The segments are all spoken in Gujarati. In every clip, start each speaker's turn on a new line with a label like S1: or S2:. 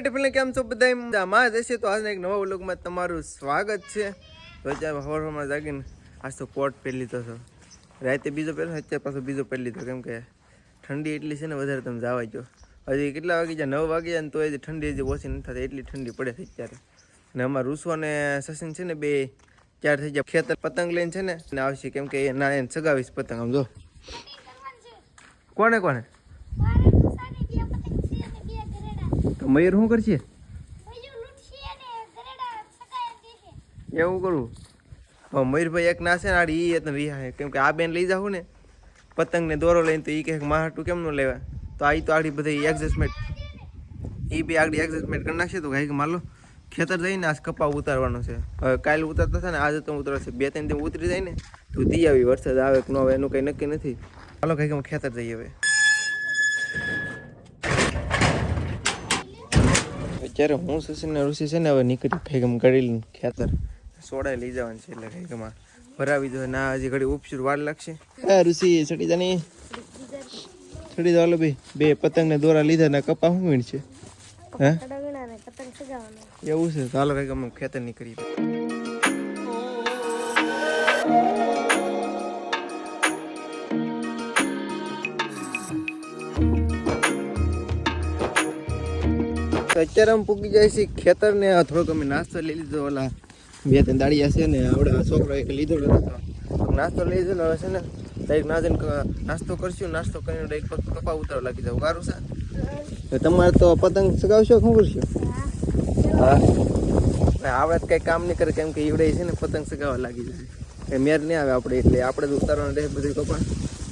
S1: ટિફિન કેમ છો બધા મજામાં જ હશે? તો આજના એક નવા વ્લોગમાં તમારું સ્વાગત છે. તો અત્યારે સવારમાં જાગીને આજ તો કોટ પહેરી લીધો છો. રાતે બીજો પહેરો અત્યારે પાછો બીજો પહેરી લીધો. કેમ કે ઠંડી એટલી છે ને, વધારે તમે જવા જો. હજી કેટલા વાગી જાય નવ વાગી જાય ને તો એ ઠંડી હજી ઓછી નથી થતી. એટલી ઠંડી પડે છે અત્યારે. ને અમારા રૂસો અને સસિન છે ને, બે ચાર થઈ જાય ખેતર પતંગ લઈને છે ને આવશે. કેમ કે એ ના, એને સગાવીશ પતંગ. આમ જો. કોને કોને તો મયુર શું કરશે? એવું કરું? હવે મયુરભાઈ એક ના છે ને આડી ઈ એટલે રિહા કેમ કે આ બેન લઈ જાઉં ને પતંગ ને દોરો લઈને તો એ કહે માહાટું કેમ ન લેવા તો આ તો આડી બધી એડજસ્ટમેન્ટ એ બી આગળ એડજસ્ટમેન્ટ કરી નાખશે તો કાંઈક કે માલો ખેતર જઈને આ કપા ઉતારવાનો છે. હવે કાલે ઉતારતા થાય ને આજે તો ઉતરશે. બે ત્રણ દિવસ ઉતરી જાય ને તો તી આવી વરસાદ આવે કે ન આવે એનું કંઈ નક્કી નથી. ચાલો કંઈક ખેતર જઈએ હવે. અત્યારે હું સચિન ને ઋષિ છે ને હવે નીકળી ભેગમ ગળી ખેતર. સોડા લઈ જવાનું છે એટલે ભેગમાં. ભરાવી દો. ના હજી ઘડી ઉપસુર વાર લાગશે. હા ઋષિ ચડી જાની ચડી જાવ ભાઈ. બે પતંગ ને દોરા લીધા ને કપા શું છે હે? એવું છે. ચાલો કંઈક ખેતર નીકળી અત્યારે અમે પૂકી જાય છે ખેતર ને થોડોક અમે નાસ્તો લઈ લીધો, ઓલા બે ત્રણ દાડિયા છે ને આપણે છોકરો એક લીધો નતો. નાસ્તો લઈ લીધો હવે છે ને, ડાયરેક્ટ ના જઈને નાસ્તો કરશું, નાસ્તો કરીને ડાયરેક્ટ કપા ઉતારવા લાગી જાવ સારું છે? તમારે તો પતંગ ચગાવશો શું કરશો? હા. આપણે કંઈ કામ નહીં કરે, કેમ કે ઈવડે છે ને, પતંગ સગાવવા લાગી જાય. મેર નહીં આવે આપણે, એટલે આપણે જ ઉતારવાનું રહે બધું કપા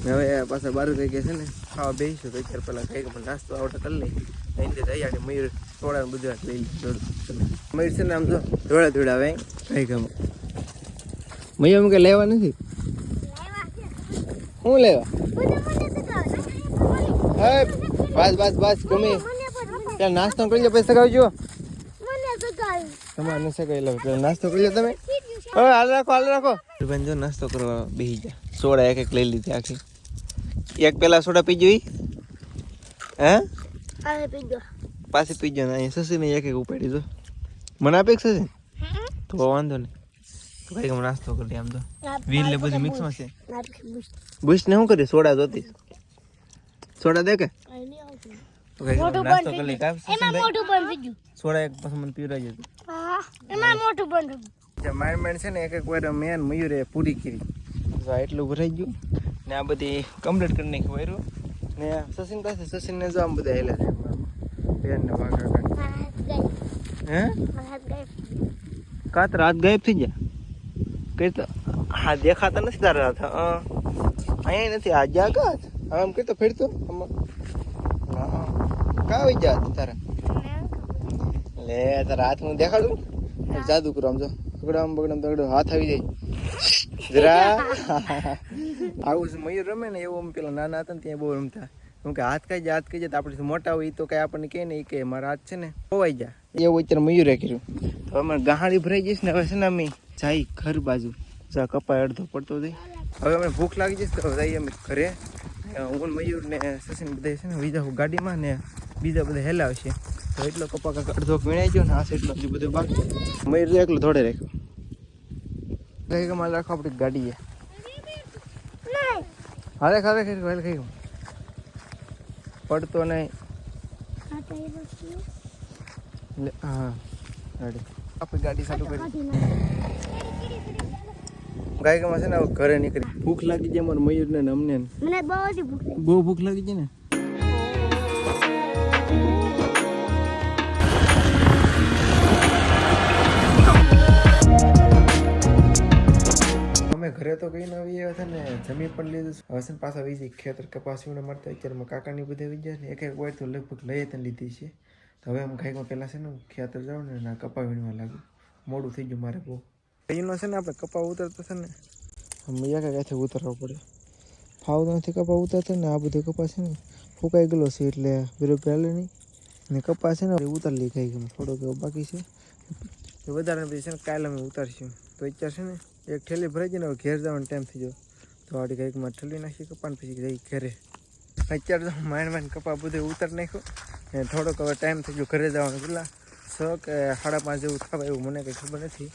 S1: હવે પાછા બાર ગયા છે ને ખાવા બેસીશું તો અત્યારે પહેલાં કંઈક પણ નાસ્તો આવડે કરી લઈ અહીંથી જઈ આડી મયુર થોડા બધું લઈ લીધું. મયુર છે ને આમ તો ધોળા ધોળા આવે. કઈ ગમે મયુર એમ કે લેવા નથી? શું લેવા? હે બસ બસ બસ ગમે. ત્યાં નાસ્તો કરી લો પૈસા સગાવજો તમારે નથી સગાવી લો પેલા નાસ્તો કરી લો તમે. હવે હાલ રાખો હાલ રાખો. બેન જો નાસ્તો કરવા બેસી જા સોડા એક એક લઈ લીધી આખી. એક પેલા સોડા પી જોઈ? હે? પાછી પીજો ને અહીંયા સસી ને એક એક ઉપાડી દો. મને આપે સસી? તો વાંધો નહીં. તો કઈ હું નાસ્તો કરી આમ તો. વ્હીલ ને બધી મિક્સમાં છે. બુશ ને શું કરી સોડા જોતી સોડા દે કે? તો કઈ હું નાસ્તો કરી કામ સસી સોડા એક પછી મને પીવડાવી જતું જે માઇન્ડ માઇન્ડ છે ને એક એક વાર મેન મયુરે પૂરી કરી. એટલું ભરાઈ ગયું. ને આ બધી કમ્પ્લીટ કરી નાખી વાયરું. ને સચિન પાસે સચિનને જો આમ બધા હેલા છે. બેન ને વાગા કાઢ. હે? કાત રાત ગાયબ થઈ ગયા? કઈ તો હા દેખાતા નથી તારા હાથ હા અહીંયા નથી, આ જા કાત આમ કઈ તો ફેરતો. આમાં. કા આવી જા તારા? લે તારા હાથ હું દેખાડું. જાદુ કરો આમ જો. બગડામ બગડામ બગડો હાથ આવી જાય. જરા આવું મયુર રમે ને એવું પેલા નાના હતા ને ત્યાં બહુ રમતા. કેમ કે હાથ કઈ હાથ કઈ જાય આપણે મોટા હોય તો કઈ આપણને કહે નહીં કે મારા હાથ છે ને, ખોવાઈ જાય એવું અત્યારે મયુરે કર્યું. તો અમારે ગાહાડી ભરાઈ જઈશ ને હવે છે ને અમે જાય ઘર બાજુ. જા કપાય અડધો પડતો જઈ હવે અમે ભૂખ લાગી જઈશ તો જઈએ અમે ઘરે. હું મયુર ને સચિન બધા છે ને બીજા ગાડીમાં ને બીજા બધા હેલાવશે. તો એટલો કપા કાંક અડધો પીણાઈ ગયો ને આ સાઈડનો હજી બધું બાકી. મયુર એકલો થોડે રાખ્યો. કઈ કે રાખો આપણી ગાડીએ. હારે ખાવે ખાઈ વેલ ખાઈ પડતો નહીં. હા ગાડી આપણે ગાડી ચાલુ કરી. ગાયકામાં છે ને ઘરે નીકળી. ભૂખ લાગી જાય મારા મયુરને ને અમને
S2: બહુ ભૂખ લાગી.
S1: બહુ ભૂખ લાગી છે ને? તો કઈ ના આવીએ છે ને જમી પણ લીધું હવે છે પાછા વીજી ખેતર કપાસ વીણે મળતા અત્યારમાં કાકાની બધે વીજ્યા ને, એક એક વાર તો લગભગ લઈ તને લીધી છે. તો હવે આમ ખાઈમાં પહેલાં છે ને ખેતર જાઉં ને ના કપા વીણવા લાગ્યું મોડું થઈ ગયું મારે બહુ. એનો છે ને આપણે કપા ઉતરતો છે ને મૈયા એક ઉતરવા પડે. ફાવતો નથી કપા ઉતરતો ને, આ બધું કપા છે ને, ફૂંકાઈ ગયેલો છે એટલે વિરો પહેલે નહીં. ને કપા છે ને ઉતારી લઈ ગયો થોડોક બાકી છે. વધારે પછી છે ને કાલે અમે ઉતારશું. તો અત્યારે છે ને એક ઠેલી ભરાઈ જાય ને હવે ઘેર જવાનો ટાઈમ થઈ ગયો. તો આડી કંઈકમાં ઠેલી નાખી કપાને પછી જઈ ઘરે. અત્યારે તો માંડ માંડ કપા બધું ઉતાર નાખ્યો. ને થોડોક હવે ટાઈમ થઈ ગયો ઘરે જવાનું. કેટલા છ કે સાડા પાંચ જેવું થવા એવું મને કંઈ ખબર નથી.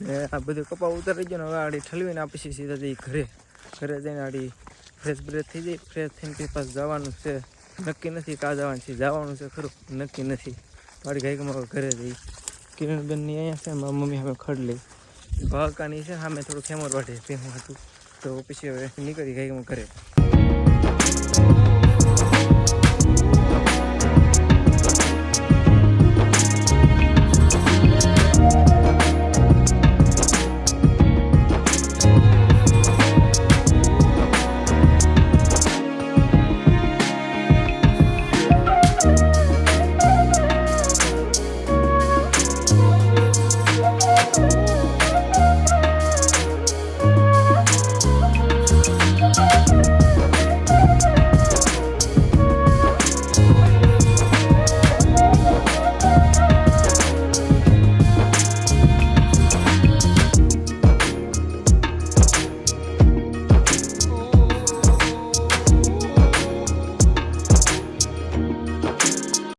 S1: ને આ બધું કપા ઉતારી ગયો ને હવે આડી ઠલવીને આ પછી સીધા જઈ ઘરે. ઘરે જઈને આડી ફ્રેશ બ્રેશ થઈ જાય. ફ્રેશ થઈને પછી પાછું જવાનું છે. નક્કી નથી કા જવાનું છે. જવાનું છે ખરું નક્કી નથી. મારી ગાયકમાં ઘરે જઈ. કિરણબેનની અહીંયા છે મારી મમ્મી હવે ખડ લઈ. ભાવકાની છે સામે થોડું ખેમર વાટે ભેહું હતું. તો પછી હવે નીકળી ગાયકમાં ઘરે.